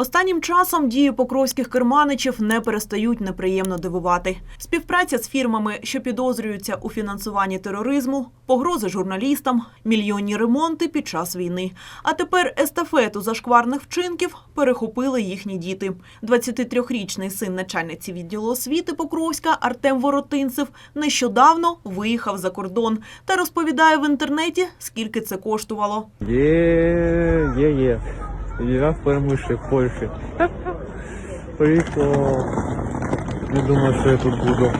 Останнім часом дії покровських керманичів не перестають неприємно дивувати. Співпраця з фірмами, що підозрюються у фінансуванні тероризму, погрози журналістам, мільйонні ремонти під час війни. А тепер естафету зашкварних вчинків перехопили їхні діти. 23-річний син начальниці відділу освіти Покровська Артем Воротинцев нещодавно виїхав за кордон та розповідає в інтернеті, скільки це коштувало. Є, є, є. Я в Польщі. Приїхав. Не думав, що я тут буду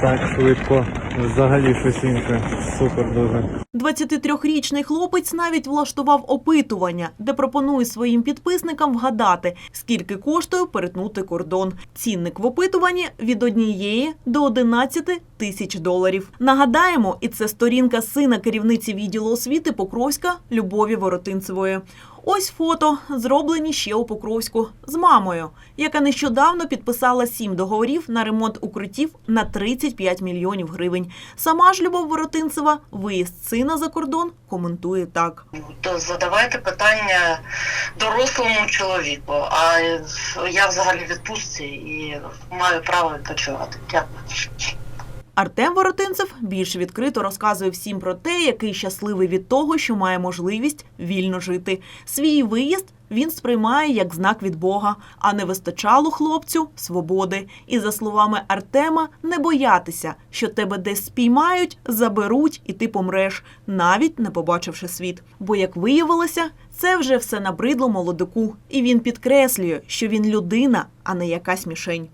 так швидко. Взагалі щось інше. Супер дуже. 23-річний хлопець навіть влаштував опитування, де пропонує своїм підписникам вгадати, скільки коштує перетнути кордон. Цінник в опитуванні від однієї до 11 тисяч доларів. Нагадаємо, і це сторінка сина керівниці відділу освіти Покровська Любові Воротинцевої. Ось фото, зроблені ще у Покровську з мамою, яка нещодавно підписала сім договорів на ремонт укриттів на 35 мільйонів гривень. Сама ж Любов Воротинцева виїзд сина за кордон коментує так. Задавайте питання дорослому чоловіку. А я взагалі відпустці і маю право відпочивати. Дякую. Артем Воротинцев більш відкрито розказує всім про те, який щасливий від того, що має можливість вільно жити. Свій виїзд він сприймає як знак від Бога, а не вистачало хлопцю свободи. І за словами Артема, не боятися, що тебе десь спіймають, заберуть, і ти помреш, навіть не побачивши світ. Бо, як виявилося, це вже все набридло молодику, і він підкреслює, що він людина, а не якась мішень.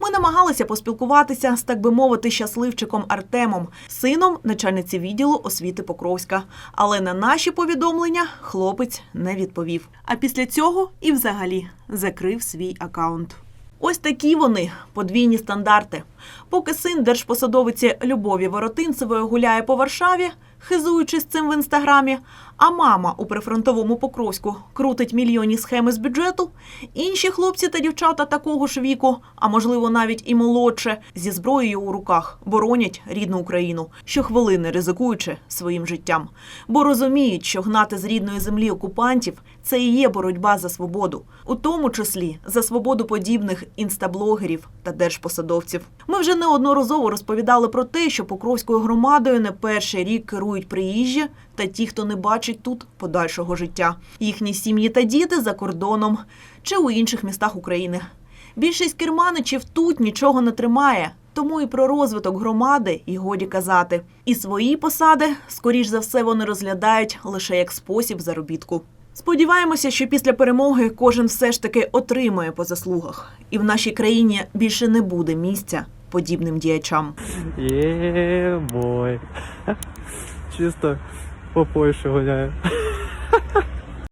Ми намагалися поспілкуватися з так би мовити щасливчиком Артемом, сином начальниці відділу освіти Покровська. Але на наші повідомлення хлопець не відповів. А після цього і взагалі закрив свій акаунт. Ось такі вони подвійні стандарти. Поки син держпосадовиці Любові Воротинцевої гуляє по Варшаві, хизуючись цим в інстаграмі, а мама у прифронтовому Покровську крутить мільйонні схеми з бюджету, інші хлопці та дівчата такого ж віку, а можливо навіть і молодше, зі зброєю у руках боронять рідну Україну, щохвилини ризикуючи своїм життям, бо розуміють, що гнати з рідної землі окупантів це і є боротьба за свободу, у тому числі за свободу подібних інстаблогерів та держпосадовців. Ми вже неодноразово розповідали про те, що Покровською громадою не перший рік керують приїжджі та ті, хто не бачить тут подальшого життя. Їхні сім'ї та діти за кордоном чи у інших містах України. Більшість керманичів тут нічого не тримає. Тому і про розвиток громади й годі казати. І свої посади, скоріш за все, вони розглядають лише як спосіб заробітку. Сподіваємося, що після перемоги кожен все ж таки отримає по заслугах, і в нашій країні більше не буде місця подібним діячам. Є, бой. Чисто по Польщі гуляю.